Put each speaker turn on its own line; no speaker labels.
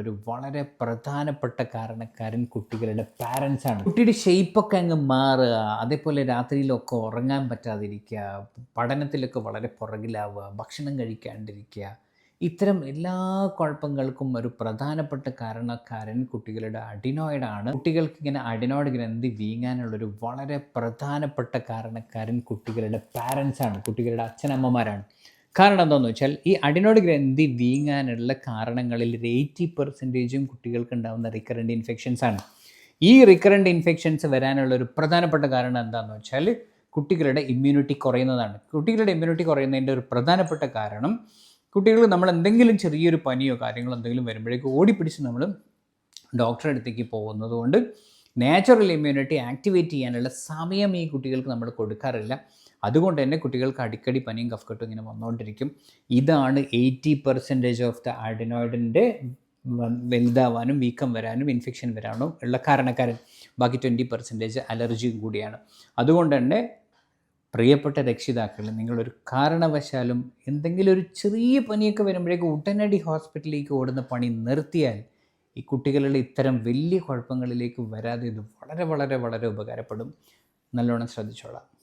ഒരു വളരെ പ്രധാനപ്പെട്ട കാരണക്കാരൻ കുട്ടികളുടെ പാരൻസ് ആണ്. കുട്ടിയുടെ ഷെയ്പ്പൊക്കെ അങ്ങ് മാറുക അതേപോലെ രാത്രിയിലൊക്കെ ഉറങ്ങാൻ പറ്റാതിരിക്കുക പഠനത്തിലൊക്കെ വളരെ പുറകിലാവുക ഭക്ഷണം കഴിക്കാണ്ടിരിക്കുക. ഇത്തരം എല്ലാ കുഴപ്പങ്ങൾക്കും ഒരു പ്രധാനപ്പെട്ട കാരണക്കാരൻ കുട്ടികളുടെ അഡിനോയിഡാണ് കുട്ടികൾക്ക് ഇങ്ങനെ അഡിനോയിഡ് ഗ്രന്ഥി വീങ്ങാനുള്ളൊരു വളരെ പ്രധാനപ്പെട്ട കാരണക്കാരൻ കുട്ടികളുടെ പാരൻസ് ആണ് കുട്ടികളുടെ അച്ഛനമ്മമാരാണ്. കാരണം എന്താണെന്ന് വെച്ചാൽ ഈ അഡിനോയിഡ് ഗ്രന്ഥി വീങ്ങാനുള്ള കാരണങ്ങളിൽ ഒരു എയ്റ്റി പെർസെന്റേജും കുട്ടികൾക്ക് ഉണ്ടാകുന്ന റിക്കറന്റ് ഇൻഫെക്ഷൻസ് ആണ്. ഈ റിക്കറന്റ് ഇൻഫെക്ഷൻസ് വരാനുള്ള ഒരു പ്രധാനപ്പെട്ട കാരണം എന്താണെന്ന് വെച്ചാൽ കുട്ടികളുടെ ഇമ്മ്യൂണിറ്റി കുറയുന്നതാണ്. കുട്ടികളുടെ ഇമ്മ്യൂണിറ്റി കുറയുന്നതിന്റെ ഒരു പ്രധാനപ്പെട്ട കാരണം കുട്ടികൾ നമ്മൾ എന്തെങ്കിലും ചെറിയൊരു പനിയോ കാര്യങ്ങളോ എന്തെങ്കിലും വരുമ്പോഴേക്കും ഓടിപ്പിടിച്ച് നമ്മൾ ഡോക്ടറെ അടുത്തേക്ക് പോകുന്നത് കൊണ്ട് നാച്ചുറൽ ഇമ്മ്യൂണിറ്റി ആക്ടിവേറ്റ് ചെയ്യാനുള്ള സമയം ഈ കുട്ടികൾക്ക് നമ്മൾ കൊടുക്കാറില്ല. അതുകൊണ്ട് തന്നെ കുട്ടികൾക്ക് അടിക്കടി പനിയും കഫ്കട്ടും ഇങ്ങനെ വന്നുകൊണ്ടിരിക്കും ഇതാണ് എയ്റ്റി പെർസെന്റേജ് ഓഫ് ദ ആഡിനോയിഡിന്റെ വലുതാവാനും വീക്കം വരാനും ഇൻഫെക്ഷൻ വരാനും ഉള്ള കാരണക്കാരൻ. ബാക്കി ട്വന്റി പെർസെന്റേജ് അലർജിയും കൂടിയാണ്. അതുകൊണ്ട് തന്നെ പ്രിയപ്പെട്ട രക്ഷിതാക്കൾ നിങ്ങളൊരു കാരണവശാലും എന്തെങ്കിലും ഒരു ചെറിയ പനിയൊക്കെ വരുമ്പോഴേക്കും ഉടനടി ഹോസ്പിറ്റലിലേക്ക് ഓടുന്ന പണി നിർത്തിയാൽ ഈ കുട്ടികളുടെ ഇത്തരം വലിയ കുഴപ്പങ്ങളിലേക്ക് വരാതെ ഇത് വളരെ വളരെ വളരെ ഉപകാരപ്പെടും. നല്ലോണം ശ്രദ്ധിച്ചോളാം.